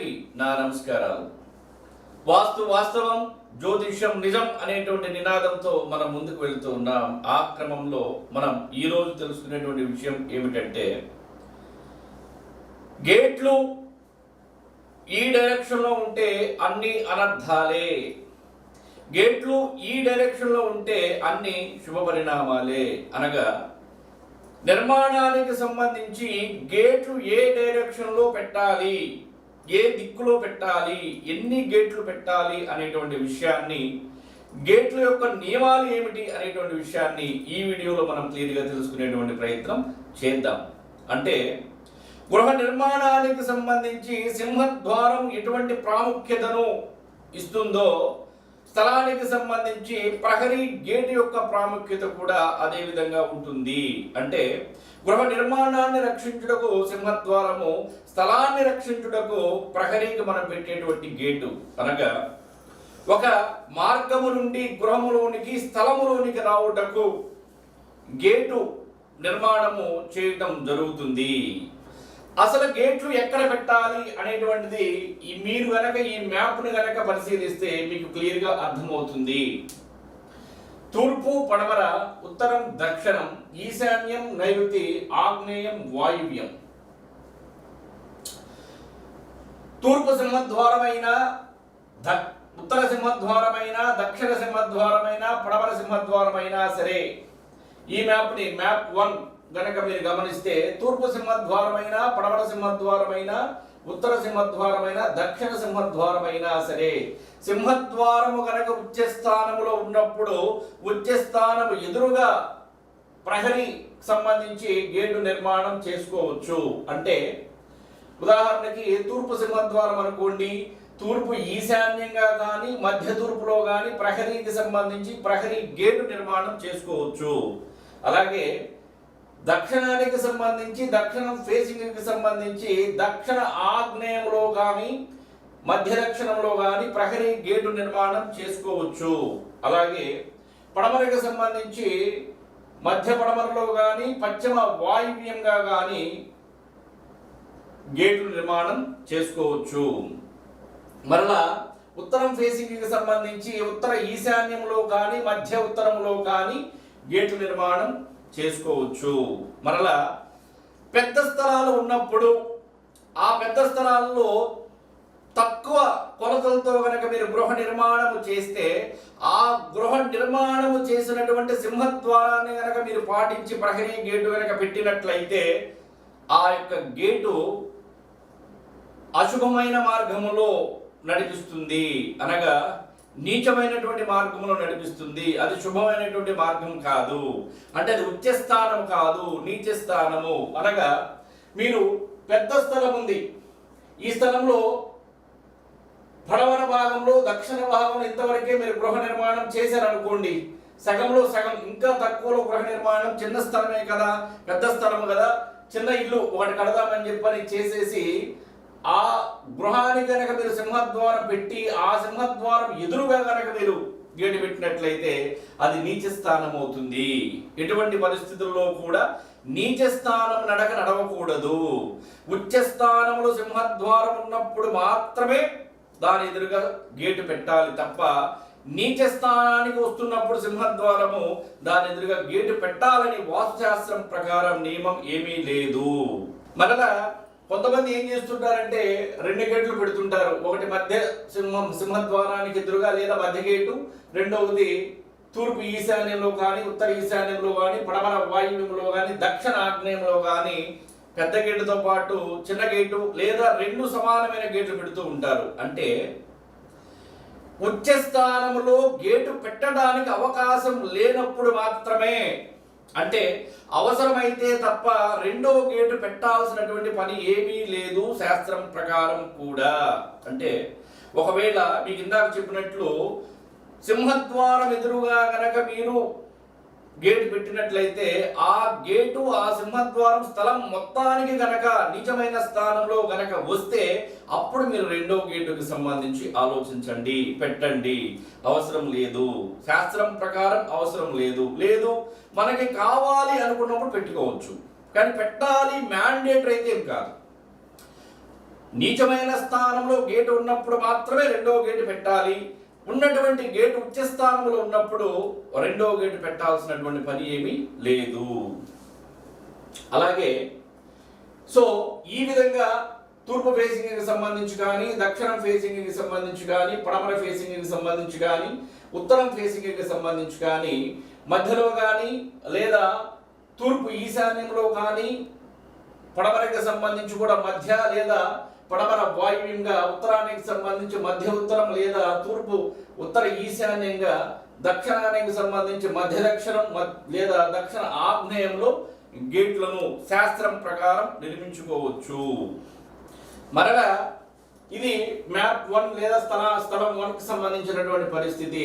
అందరికీ నా నమస్కారాలు. వాస్తు వాస్తవం జ్యోతిష్యం నిజం అనేటువంటి నినాదంతో మనం ముందుకు వెళ్తూ ఉన్నాం. ఆ క్రమంలో మనం ఈ రోజు తెలుసుకునేటువంటి విషయం ఏమిటంటే గేట్లు ఈ డైరెక్షన్లో ఉంటే అన్ని అనర్థాలే. గేట్లు ఈ డైరెక్షన్లో ఉంటే అన్ని శుభ పరిణామాలే అనగా నిర్మాణానికి సంబంధించి గేట్లు ఏ డైరెక్షన్లో పెట్టాలి? ఏ దిక్కులో పెట్టాలి ఎన్ని గేట్లు పెట్టాలి అనేటువంటి విషయాన్ని గేట్ల యొక్క నియమాలు ఏమిటి అనేటువంటి విషయాన్ని ఈ వీడియోలో మనం క్లియర్గా తెలుసుకునేటువంటి ప్రయత్నం చేద్దాం. అంటే గృహ నిర్మాణానికి సంబంధించి సింహద్వారం ఎటువంటి ప్రాముఖ్యతను ఇస్తుందో స్థలానికి సంబంధించి ప్రహరీ గేటు యొక్క ప్రాముఖ్యత కూడా అదే విధంగా ఉంటుంది. అంటే గృహ నిర్మాణాన్ని రక్షించుటకు సింహద్వారము స్థలాన్ని రక్షించుటకు ప్రహరీకి మనం పెట్టేటువంటి గేటు. అనగా ఒక మార్గము నుండి గృహములోనికి స్థలములోనికి రావుటకు గేటు నిర్మాణము చేయటం జరుగుతుంది. అసలు గేట్లు ఎక్కడ పెట్టాలి అనేటువంటిది ఈ మీరు గనక ఈ మ్యాప్ను గనక పరిశీలిస్తే మీకు క్లియర్గా అర్థమవుతుంది. తూర్పు పడమర ఉత్తరం దక్షిణం ఈశాన్యం నైరుతి ఆగ్నేయం వాయువ్యం. తూర్పు సింహద్వారమైన ద- ఉత్తర సింహద్వారమైన దక్షిణ సింహద్వారమైన పడమర సింహద్వారమైన సరే ఈ మ్యాప్ని మ్యాప్ వన్ గనక మీరు గమనిస్తే తూర్పు సింహద్వారమైన పడమర సింహద్వారమైన ఉత్తర సింహద్వారమైన దక్షిణ సింహద్వారమైన సరే సింహద్వారము గనక ఉచ్చస్థానములో ఉన్నప్పుడు ఉచ్చస్థానము ఎదురుగా ప్రహరీ సంబంధించి గేటు నిర్మాణం చేసుకోవచ్చు. అంటే ఉదాహరణకి తూర్పు సింహద్వారం అనుకోండి తూర్పు ఈశాన్యంగా కానీ మధ్య తూర్పులో కానీ ప్రహరీకి సంబంధించి ప్రహరీ గేటు నిర్మాణం చేసుకోవచ్చు. అలాగే దక్షిణానికి సంబంధించి దక్షిణం ఫేసింగ్కి సంబంధించి దక్షిణ ఆగ్నేయంలో కానీ మధ్య దక్షిణంలో కానీ ప్రహరీ గేటు నిర్మాణం చేసుకోవచ్చు. అలాగే పడమరకు సంబంధించి మధ్య పడమరలో కానీ పశ్చిమ వాయువ్యంగా కానీ గేటు నిర్మాణం చేసుకోవచ్చు. మరలా ఉత్తరం ఫేసింగ్కి సంబంధించి ఉత్తర ఈశాన్యంలో కానీ మధ్య ఉత్తరంలో కానీ గేటు నిర్మాణం చేసుకోవచ్చు. మరలా పెద్ద స్థలాలు ఉన్నప్పుడు ఆ పెద్ద స్థలాల్లో తక్కువ కొలతలతో కనుక మీరు గృహ నిర్మాణము చేస్తే ఆ గృహ నిర్మాణము చేసినటువంటి సింహద్వారాన్ని కనుక మీరు పాటించి ప్రహరీ గేటు కనుక పెట్టినట్లయితే ఆ యొక్క గేటు అశుభమైన మార్గములో నడిపిస్తుంది. అనగా నీచమైనటువంటి మార్గంలో నడిపిస్తుంది. అది శుభమైనటువంటి మార్గం కాదు. అంటే అది ఉచ్చస్థానం కాదు నీచ స్థానము. అనగా మీరు పెద్ద స్థలం ఉంది. ఈ స్థలంలో పడవన భాగంలో దక్షిణ భాగంలో ఇంతవరకే మీరు గృహ నిర్మాణం చేశారనుకోండి సగంలో సగం ఇంకా తక్కువలో గృహ నిర్మాణం చిన్న స్థలమే కదా పెద్ద స్థలం కదా చిన్న ఇల్లు ఒకటి కడదామని చెప్పని చేసేసి ఆ గృహానికి కనుక మీరు సింహద్వారం పెట్టి ఆ సింహద్వారం ఎదురుగా కనుక మీరు గేటు పెట్టినట్లయితే అది నీచ స్థానం అవుతుంది. ఎటువంటి పరిస్థితుల్లో కూడా నీచ స్థానం నడక నడవకూడదు. ఉచ్చ స్థానంలో సింహద్వారం ఉన్నప్పుడు మాత్రమే దాని ఎదురుగా గేటు పెట్టాలి తప్ప నీచ స్థానానికి వస్తున్నప్పుడు సింహద్వారము దాని ఎదురుగా గేటు పెట్టాలని వాస్తుశాస్త్రం ప్రకారం నియమం ఏమీ లేదు. మరలా కొంతమంది ఏం చేస్తుంటారంటే రెండు గేట్లు పెడుతుంటారు. ఒకటి మధ్య సింహం సింహద్వారానికి ఎదురుగా లేదా మధ్య గేటు రెండవది తూర్పు ఈశాన్యంలో కానీ ఉత్తర ఈశాన్యంలో కానీ పడమర వాయువ్యంలో కానీ దక్షిణ ఆగ్నేయంలో కానీ పెద్ద గేటుతో పాటు చిన్న గేటు లేదా రెండు సమానమైన గేట్లు పెడుతూ ఉంటారు. అంటే ఉచ్చ స్థానంలో గేటు పెట్టడానికి అవకాశం లేనప్పుడు మాత్రమే అంటే అవసరమైతే తప్ప రెండవ గేటు పెట్టాల్సినటువంటి పని ఏమీ లేదు శాస్త్రం ప్రకారం కూడా. అంటే ఒకవేళ మీకు ఇందాక చెప్పినట్లు సింహద్వారం ఎదురుగా కనుక మీరు గేటు పెట్టినట్లయితే ఆ గేటు ఆ సింహద్వారం స్థలం మొత్తానికి గనక నిజమైన స్థానంలో గనక వస్తే అప్పుడు మీరు రెండో గేటుకి సంబంధించి ఆలోచించండి పెట్టండి. అవసరం లేదు. శాస్త్రం ప్రకారం అవసరం లేదు. లేదు మనకి కావాలి అనుకున్నప్పుడు పెట్టుకోవచ్చు. కానీ పెట్టాలి మ్యాండేటరీ అయితే ఏం కాదు. నీచమైన స్థానంలో గేటు ఉన్నప్పుడు మాత్రమే రెండో గేటు పెట్టాలి. ఉన్నటువంటి గేటు ఉచ్చ స్థానంలో ఉన్నప్పుడు రెండో గేటు పెట్టాల్సినటువంటి పని ఏమీ లేదు. అలాగే సో ఈ విధంగా తూర్పు ఫేసింగ్కి సంబంధించి కానీ దక్షిణం ఫేసింగ్కి సంబంధించి కానీ పడమర ఫేసింగ్కి సంబంధించి కానీ ఉత్తరం ఫేసింగ్కి సంబంధించి కానీ మధ్యలో కానీ లేదా తూర్పు ఈశాన్యంలో కానీ పడమరకి సంబంధించి కూడా మధ్య లేదా పడమర వాయువ్యంగా ఉత్తరానికి సంబంధించి మధ్య ఉత్తరం లేదా తూర్పు ఉత్తర ఈశాన్యంగా దక్షిణానికి సంబంధించి మధ్య దక్షిణం లేదా దక్షిణ ఆగ్నేయంలో గేట్లను శాస్త్రం ప్రకారం నిర్మించుకోవచ్చు. మరలా ఇది మ్యాప్ వన్ లేదా స్థల స్థలం వన్కి సంబంధించినటువంటి పరిస్థితి.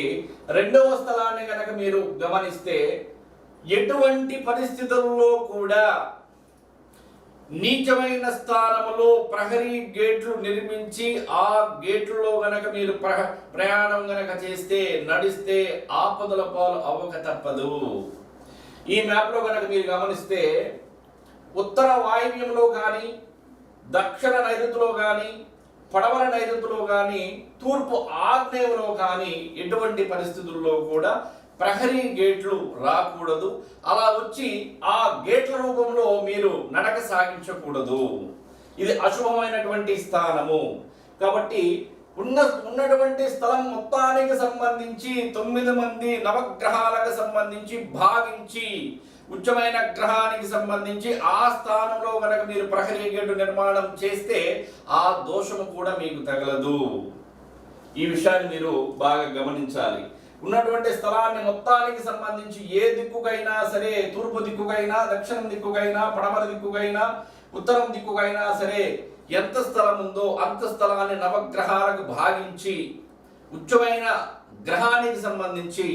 రెండవ స్థలాన్ని కనుక మీరు గమనిస్తే ఎటువంటి పరిస్థితుల్లో కూడా నీచమైన స్థానములో ప్రహరీ గేట్లు నిర్మించి ఆ గేట్లలో గనక మీరు ప్రహ ప్రయాణం గనక చేస్తే నడిస్తే ఆపదల పాలు అవ్వక తప్పదు. ఈ మ్యాప్లో గనక మీరు గమనిస్తే ఉత్తర వాయువ్యంలో కానీ దక్షిణ నైరుతిలో కానీ పడవల నైరుతిలో కానీ తూర్పు ఆగ్నేయంలో కానీ ఎటువంటి పరిస్థితుల్లో కూడా ప్రహరీ గేట్లు రాకూడదు. అలా వచ్చి ఆ గేట్ల రూపంలో మీరు నడక సాగించకూడదు. ఇది అశుభమైనటువంటి స్థానము. కాబట్టి ఉన్న ఉన్నటువంటి స్థలం మొత్తానికి సంబంధించి తొమ్మిది మంది నవగ్రహాలకు సంబంధించి భావించి ఉచ్చమైన గ్రహానికి సంబంధించి ఆ స్థానంలో కనుక మీరు ప్రహరీ గేటు నిర్మాణం చేస్తే ఆ దోషము కూడా మీకు తగలదు. ఈ విషయాన్ని మీరు బాగా గమనించాలి. ఉన్నటువంటి స్థలాన్ని మొత్తానికి సంబంధించి ఏ దిక్కుకైనా సరే తూర్పు దిక్కుకైనా దక్షిణం దిక్కుకైనా పడమర దిక్కుకైనా ఉత్తరం దిక్కుకైనా సరే ఎంత స్థలం ఉందో అంత స్థలాన్ని నవగ్రహాలకు భాగించి ఉచ్చమైన గ్రహానికి సంబంధించి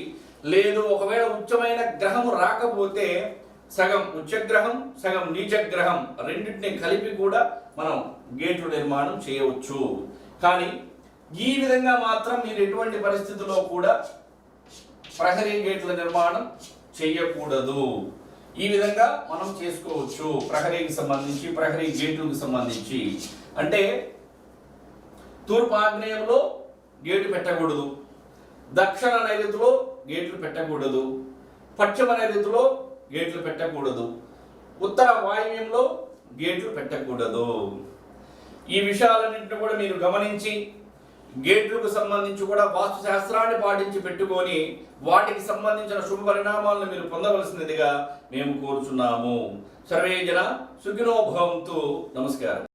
లేదు ఒకవేళ ఉచ్చమైన గ్రహము రాకపోతే సగం ఉచ్చగ్రహం సగం నీచగ్రహం రెండింటిని కలిపి కూడా మనం గేట్లు నిర్మాణం చేయవచ్చు. కానీ ఈ విధంగా మాత్రం మీరు ఎటువంటి పరిస్థితుల్లో కూడా ప్రహరీ గేట్ల నిర్మాణం చేయకూడదు. ఈ విధంగా మనం చేసుకోవచ్చు ప్రహరీకి సంబంధించి ప్రహరీ గేట్లకు సంబంధించి. అంటే తూర్పు ఆగ్నేయంలో గేటు పెట్టకూడదు. దక్షిణ నైరుతిలో గేట్లు పెట్టకూడదు. పశ్చిమ నైరుతిలో గేట్లు పెట్టకూడదు. ఉత్తర వాయువ్యంలో గేట్లు పెట్టకూడదు. ఈ విషయాలన్నింటిని కూడా మీరు గమనించి గేట్లకు సంబంధించి కూడా వాస్తు శాస్త్రాన్ని పాటించి పెట్టుకొని వాటికి సంబంధించిన శుభ పరిణామాలను మీరు పొందవలసినదిగా మేము కోరుచున్నాము. సర్వేజన జన నమస్కారం.